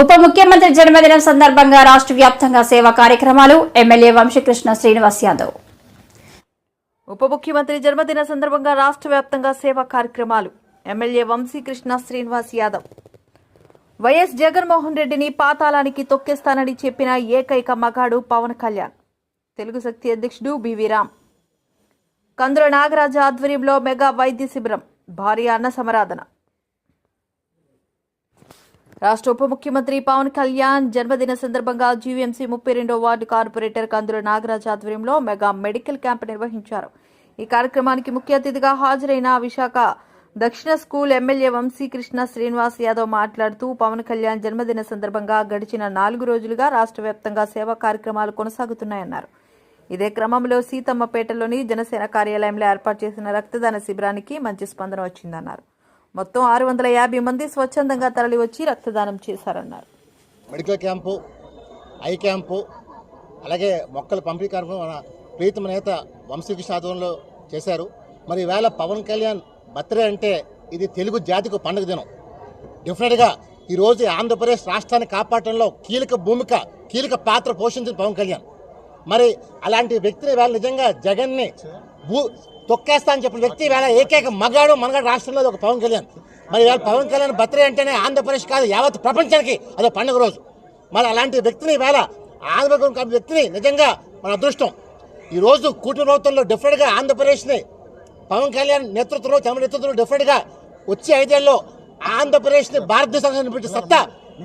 ఉప ముఖ్యమంత్రి జన్మదినం సందర్భంగా రాష్ట్ర వ్యాప్తంగా సేవా కార్యక్రమాలు. ఎమ్మెల్యే వంశీకృష్ణ శ్రీనివాస్ యాదవ్. ఉప ముఖ్యమంత్రి జన్మదిన సందర్భంగా రాష్ట్ర వ్యాప్తంగా సేవా కార్యక్రమాలు. ఎమ్మెల్యే వంశీకృష్ణ శ్రీనివాస్ యాదవ్. వైఎస్ జగన్మోహన్ రెడ్డిని పాతాళానికి తొక్కేస్తానని చెప్పిన ఏకైక మగాడు పవన్ కళ్యాణ్. తెలుగు శక్తి అధ్యక్షుడు బివి రామ్. కందుల నాగరాజు ఆధ్వర్యంలో మెగా వైద్య శిబిరం భారీ అన్న సమరాధన రాష్ట్ర ఉప ముఖ్యమంత్రి పవన్ కళ్యాణ్ జన్మదిన సందర్భంగా జీవీఎంసీ ముప్పై రెండో వార్డు కార్పొరేటర్ కందుల నాగరాజ్ ఆధ్వర్యంలో మెగా మెడికల్ క్యాంప్ నిర్వహించారు. ఈ కార్యక్రమానికి ముఖ్య అతిథిగా హాజరైన విశాఖ దక్షిణ స్కూల్ ఎమ్మెల్యే వంశీకృష్ణ శ్రీనివాస్ యాదవ్ మాట్లాడుతూ పవన్ కళ్యాణ్ జన్మదిన సందర్భంగా గడిచిన నాలుగు రోజులుగా రాష్ట్ర వ్యాప్తంగా సేవా కార్యక్రమాలు కొనసాగుతున్నాయన్నారు. ఇదే క్రమంలో సీతమ్మపేటలోని జనసేన కార్యాలయంలో ఏర్పాటు చేసిన రక్తదాన శిబిరానికి మంచి స్పందన వచ్చిందన్నారు. మొత్తం ఆరు వందల యాభై మంది స్వచ్ఛందంగా తరలివచ్చి రక్తదానం చేశారన్నారు. మెడికల్ క్యాంపు ఐ క్యాంపు అలాగే మొక్కల పంపిణీ కార్యక్రమం మన ప్రీతమ నేత వంశీకృష్ణ ఆధ్వర్యంలో చేశారు. మరి ఈవేళ పవన్ కళ్యాణ్ బర్త్డే అంటే ఇది తెలుగు జాతికి పండుగ దినం. డెఫినెట్గా ఈరోజు ఆంధ్రప్రదేశ్ రాష్ట్రాన్ని కాపాడటంలో కీలక భూమిక కీలక పాత్ర పోషించింది పవన్ కళ్యాణ్. మరి అలాంటి వ్యక్తిని వేళ నిజంగా జగన్ని భూ తొక్కేస్తా అని చెప్పిన వ్యక్తి వేళ ఏకైక మగాడు మనగాడు రాష్ట్రంలో ఒక పవన్ కళ్యాణ్. మరి వేళ పవన్ కళ్యాణ్ బర్త్డే అంటేనే ఆంధ్రప్రదేశ్ కాదు యావత్ ప్రపంచానికి అదో పండుగ రోజు. మరి అలాంటి వ్యక్తిని వేళ ఆంధ్రప్రదేశ్ వ్యక్తిని నిజంగా మన అదృష్టం. ఈరోజు కూటమి ప్రభుత్వంలో డిఫరెంట్గా ఆంధ్రప్రదేశ్ని పవన్ కళ్యాణ్ నేతృత్వంలో చంద్ర నేతృత్వంలో డిఫరెంట్గా వచ్చే ఐదేళ్ళలో ఆంధ్రప్రదేశ్ని భారతదేశంగా పెట్టి సత్తా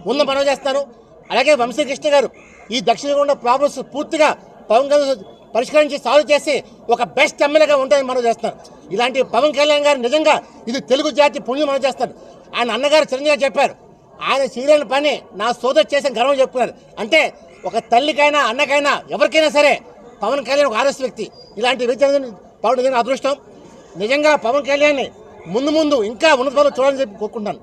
ఉందని మనం చేస్తాను అలాగే వంశీకృష్ణ గారు ఈ దక్షిణ ఉన్న ప్రాబ్లమ్స్ పూర్తిగా పవన్ కళ్యాణ్ పరిష్కరించి సాల్వ్ చేసి ఒక బెస్ట్ ఎమ్మెల్యేగా ఉంటుందని మనం చేస్తాను ఇలాంటి పవన్ కళ్యాణ్ గారు నిజంగా ఇది తెలుగు జాతి పుణ్యం మనం చేస్తారు. ఆయన అన్నగారు చిరంజీవి చెప్పారు ఆయన చేయలేని పని నా సోదరు చేసిన గర్వం చెప్పుకున్నారు. అంటే ఒక తల్లికైనా అన్నకైనా ఎవరికైనా సరే పవన్ కళ్యాణ్ ఒక ఆర్ఎస్ వ్యక్తి. ఇలాంటి వ్యక్తి అనేది పవన్ అదృష్టం. నిజంగా పవన్ కళ్యాణ్ ముందు ముందు ఇంకా ఉన్నత పదవులు చూడాలని చెప్పి కోరుకుంటాను